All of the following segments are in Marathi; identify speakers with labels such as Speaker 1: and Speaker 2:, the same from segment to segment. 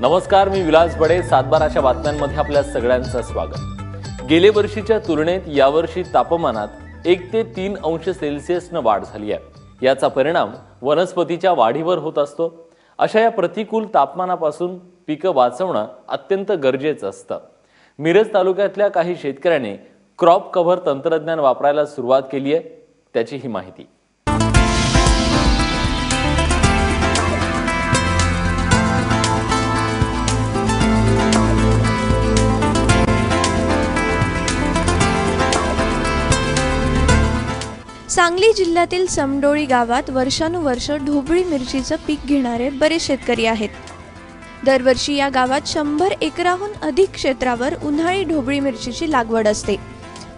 Speaker 1: नमस्कार मी विलास बडे. सातबाराच्या बातम्यांमध्ये आपल्या सगळ्यांचं स्वागत. गेले वर्षीच्या तुलनेत यावर्षी तापमानात एक ते तीन अंश सेल्सिअसनं वाढ झाली आहे. याचा परिणाम वनस्पतीच्या वाढीवर होत असतो. अशा या प्रतिकूल तापमानापासून पिकं वाचवणं अत्यंत गरजेचं असतं. मिरज तालुक्यातल्या काही शेतकऱ्यांनी क्रॉप कव्हर तंत्रज्ञान वापरायला सुरुवात केली आहे. त्याची ही माहिती.
Speaker 2: सांगली जिल्ह्यातील समडोळी गावात वर्षानुवर्ष ढोबळी मिरचीचं पीक घेणारे बरेच शेतकरी आहेत. दरवर्षी या गावात शंभर एकराहून अधिक क्षेत्रावर उन्हाळी ढोबळी मिरचीची लागवड असते.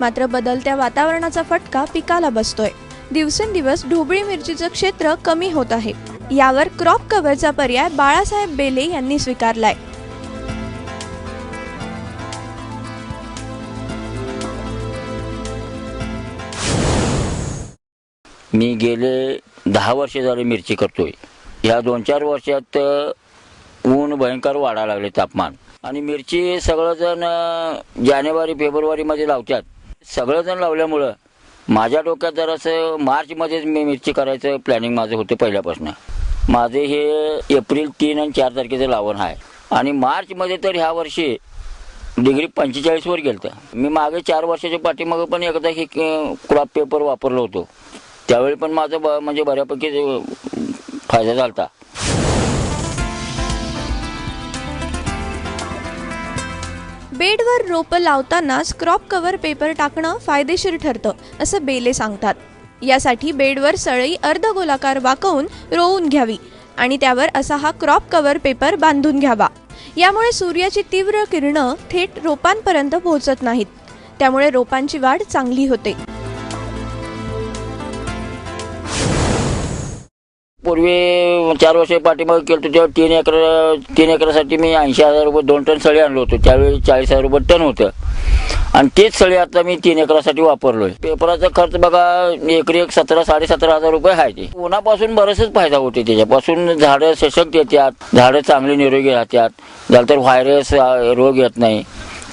Speaker 2: मात्र बदलत्या वातावरणाचा फटका पिकाला बसतोय. दिवसेंदिवस ढोबळी मिरचीचं क्षेत्र कमी होत आहे. यावर क्रॉप कव्हरचा पर्याय बाळासाहेब बेले यांनी स्वीकारलाय.
Speaker 3: मी गेले दहा वर्ष झाले मिरची करतोय. ह्या दोन चार वर्षात ऊन भयंकर वाढायला लागले तापमान. आणि मिरची सगळंजण जानेवारी फेब्रुवारीमध्ये लावतात. सगळंजण लावल्यामुळं माझ्या डोक्यात जरासं मार्चमध्येच मी मिरची करायचं प्लॅनिंग माझं होतं पहिल्यापासून. माझे हे एप्रिल तीन आणि चार तारखेचं लावण आहे आणि मार्चमध्ये तर ह्या वर्षी डिग्री पंचेचाळीसवर गेलं मी मागे चार वर्षाच्या पाठीमागं पण एकदा हे क्रॉप पेपर वापरलो होतो. त्यावेळी पण माझं ब म्हणजे बऱ्यापैकी फायदा झाला होता
Speaker 2: बेडवर रोपं लावतानाच क्रॉप कव्हर पेपर टाकणं फायदेशीर ठरतं असं बेले सांगतात. यासाठी बेडवर सळई अर्धगोलाकार वाकवून रोवून घ्यावी आणि त्यावर असा हा क्रॉप कव्हर पेपर बांधून घ्यावा. यामुळे सूर्याची तीव्र किरणं थेट रोपांपर्यंत पोहोचत नाहीत. त्यामुळे रोपांची वाढ चांगली होते.
Speaker 3: पूर्वी चार वर्ष पाठीमागे केलं होतं तेव्हा तीन एकर तीन एकरासाठी मी ऐंशी हजार रुपये दोन टन सळी आणलो होतो. त्यावेळी चाळीस हजार रुपये टन होतं. आणि तेच सळी आता मी तीन एकरासाठी वापरलोय. पेपराचा खर्च बघा एकरी एक सतरा साडेसतरा हजार रुपये आहे ते. उन्हापासून बरेचच फायदा होते त्याच्यापासून. झाडं सशक्त येतात झाडं चांगली निरोगी राहतात. झालं तर व्हायरस रोग येत नाही.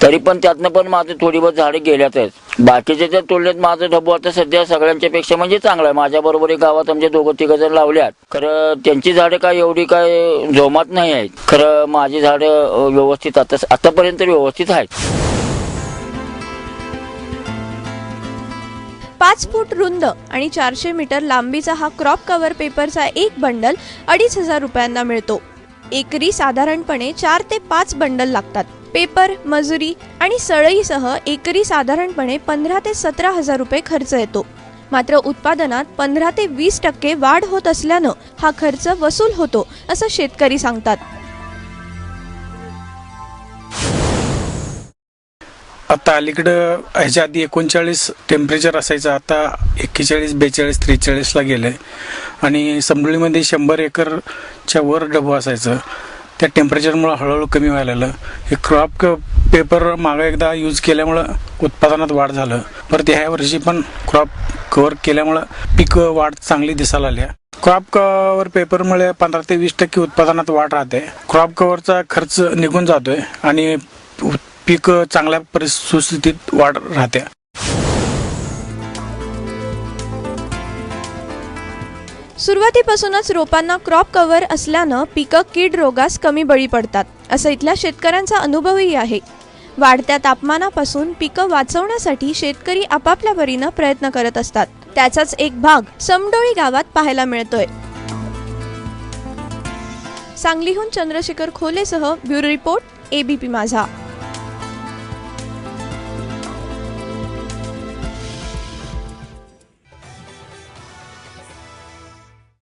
Speaker 3: तरी पण त्यातनं पण माझं थोडी बहुत झाडे गेल्यातच. बाकीच्या तुलनेत माझं ढबू आता सध्या सगळ्यांच्या पेक्षा म्हणजे चांगलं आहे. माझ्या बरोबर गावात आमच्या दोघं तिघ जण लावल्यात. खरं त्यांची झाडं काय एवढी काय जोमात नाही आहेत. खरं माझी झाडं व्यवस्थित आता आतापर्यंत व्यवस्थित आहेत.
Speaker 2: पाच फूट रुंद आणि चारशे मीटर लांबीचा हा क्रॉप कव्हर पेपरचा एक बंडल अडीच हजार रुपयांना मिळतो. एकरी साधारणपणे चार ते पाच बंडल लागतात. पेपर मजुरी आणि सळईसह एकरी साधारणपणे पंधरा ते सतरा हजार रुपये खर्च येतो. मात्र उत्पादनात पंधरा ते वीस टक्के वाढ होत असल्यानं हा खर्च वसूल होतो असं शेतकरी सांगतात.
Speaker 4: आता अलीकडं ह्याच्या आधी एकोणचाळीस टेम्परेचर असायचं आता एक्केचाळीस बेचाळीस त्रेचाळीसला गेलं आहे आणि संबळीमध्ये शंभर एकरच्या वर डबू असायचं. त्या टेम्परेचरमुळं हळूहळू कमी व्हायला लागलं. हे क्रॉप क पेपर मागं एकदा यूज केल्यामुळं उत्पादनात वाढ झालं. परत ह्या वर्षी पण क्रॉप कव्हर केल्यामुळं पीक वाढ चांगली दिसायला आल्या क्रॉप कव्हर पेपरमुळे पंधरा ते वीस टक्के उत्पादनात वाढ राहते. क्रॉप कव्हरचा खर्च निघून जातोय आणि पीक चांगल्या परिस्थितीत वाढ राहते.
Speaker 2: सुरुवातीपासूनच रोपांना क्रॉप कव्हर असल्यानं पिकं कीड रोगास कमी बळी पडतात. असं इथल्या शेतकऱ्यांचा अनुभवही आहे. वाढत्या तापमानापासून पिकं वाचवण्यासाठी शेतकरी आपापल्या परीनं प्रयत्न करत असतात. त्याचाच एक भाग समडोळी गावात पाहायला मिळतोय. सांगलीहून चंद्रशेखर खोलेसह ब्युरो रिपोर्ट एबीपी माझा.